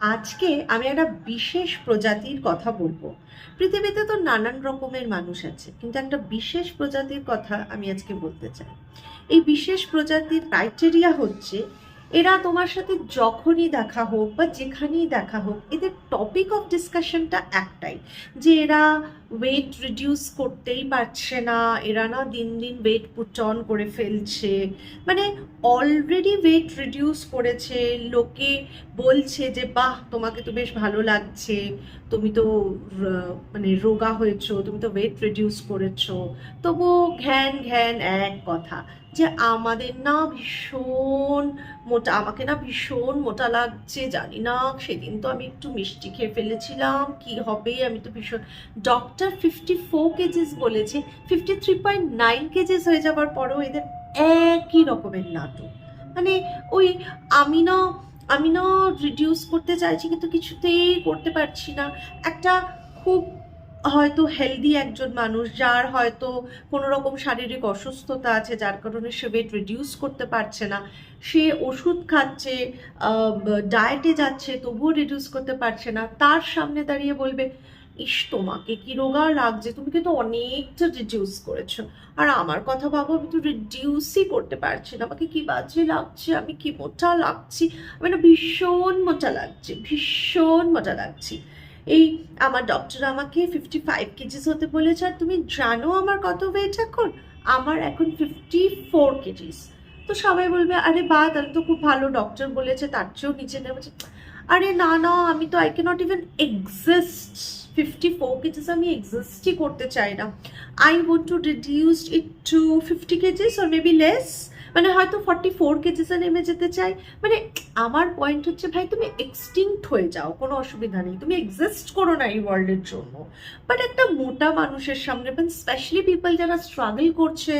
আজকে আমি একটা বিশেষ প্রজাতির কথা বলব। পৃথিবীতে তো নানান রকমের মানুষ আছে, কিন্তু একটা বিশেষ প্রজাতির কথা আমি আজকে বলতে চাই। এই বিশেষ প্রজাতির ক্রাইটেরিয়া হচ্ছে এরা তোমার সাথে যখনই দেখা হোক বা যেখানেই দেখা হোক, এদের টপিক অফ ডিসকাশনটা একটাই, যে এরা ওয়েট রিডিউস করতেই পারছে না, এরা না দিন দিন ওয়েট পুট অন করে ফেলছে। মানে অলরেডি ওয়েট রিডিউস করেছে, লোকে বলছে যে, বাহ, তোমাকে তো বেশ ভালো লাগছে, তুমি তো মানে রোগা হয়েছো, তুমি তো ওয়েট রিডিউস করেছ। তবু ঘ্যান ঘ্যান এক কথা, যে আমাদের না ভীষণ মোটা, আমাকে না ভীষণ মোটা লাগছে, জানি না। সেদিন তো আমি একটু মিষ্টি খেয়ে ফেলেছিলাম, কি হবে? আমি তো ভীষণ ডক্টর ফিফটি ফোর কেজিস বলেছে fifty three point nine KGs হয়ে যাওয়ার পরেও এদের একই রকমের নাটক। মানে ওই আমি না আমি না রিডিউস করতে চাইছি, কিন্তু কিছুতেই করতে পারছি না। একটা খুব হয়তো হেলদি একজন মানুষ যার হয়তো কোনো রকম শারীরিক অসুস্থতা আছে, যার কারণে সে ওয়েট রিডিউস করতে পারছে না। সে ওষুধ খাচ্ছে ডায়েটে যাচ্ছে, তবুও রিডিউস করতে পারছে না। তার সামনে দাঁড়িয়ে বলবে, ইস, তোমাকে কি রোগা লাগছে? তুমি কিন্তু অনেকটা রিডিউস করেছ। আর আমার কথা ভাবো, আমি তো রিডিউসই করতে পারছি না। আমাকে কি বাজে লাগছে? আমি কি মোটা লাগছি? আমি না ভীষণ মোটা লাগছে, ভীষণ মোটা লাগছি। এই আমার ডক্টর আমাকে ফিফটি ফাইভ কেজিস হতে বলেছে, আর তুমি জানো আমার কত ওয়েট এখন? আমার এখন ফিফটি ফোর কেজিস তো সবাই বলবে, আরে বা, তাহলে তো খুব ভালো ডক্টর বলেছে, তার চেয়েও নিচে নেমেছে আরে না না, আমি তো I can't even exist fifty four KGs আমি এক্সিস্টই করতে চাই না। I want to reduce it to fifty KGs or maybe less মানে হয়তো ফর্টি ফোর কেজিসে নেমে যেতে চাই। মানে আমার পয়েন্ট হচ্ছে, ভাই, তুমি এক্সটিংক্ট হয়ে যাও, কোনো অসুবিধা নেই। তুমি এক্সিস্ট করো না এই ওয়ার্ল্ডের জন্য। বাট একটা মোটা মানুষের সামনে মানে স্পেশালি পিপল যারা স্ট্রাগল করছে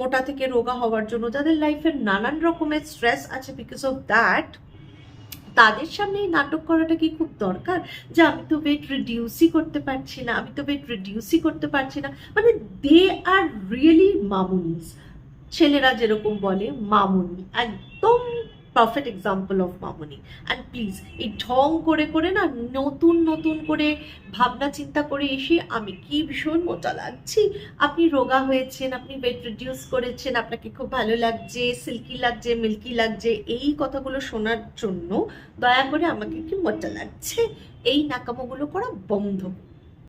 মোটা থেকে রোগা হওয়ার জন্য, যাদের লাইফের নানান রকমের স্ট্রেস আছে বিকজ অফ দ্যাট তাদের সামনে এই নাটক করাটা কি খুব দরকার? যে আমি তো ওয়েট রিডিউসই করতে পারছি না, আমি তো ওয়েট রিডিউসই করতে পারছি না। মানে দে আর রিয়েলি মামুনিস ছেলেরা যেরকম বলে মামুনি, একদম perfect example of Mamuni. And please এই ঢং করে করে না, নতুন নতুন করে ভাবনা চিন্তা করে এসে আমি কি ভীষণ মোটা লাগছি। আপনি রোগা হয়েছেন, আপনি ওয়েট রিডিউস করেছেন, আপনাকে খুব ভালো লাগছে সিল্কি লাগছে মিল্কি লাগছে, এই কথাগুলো শোনার জন্য দয়া করে আমাকে কি মোটা লাগছে? এই নাকামোগুলো করা বন্ধ।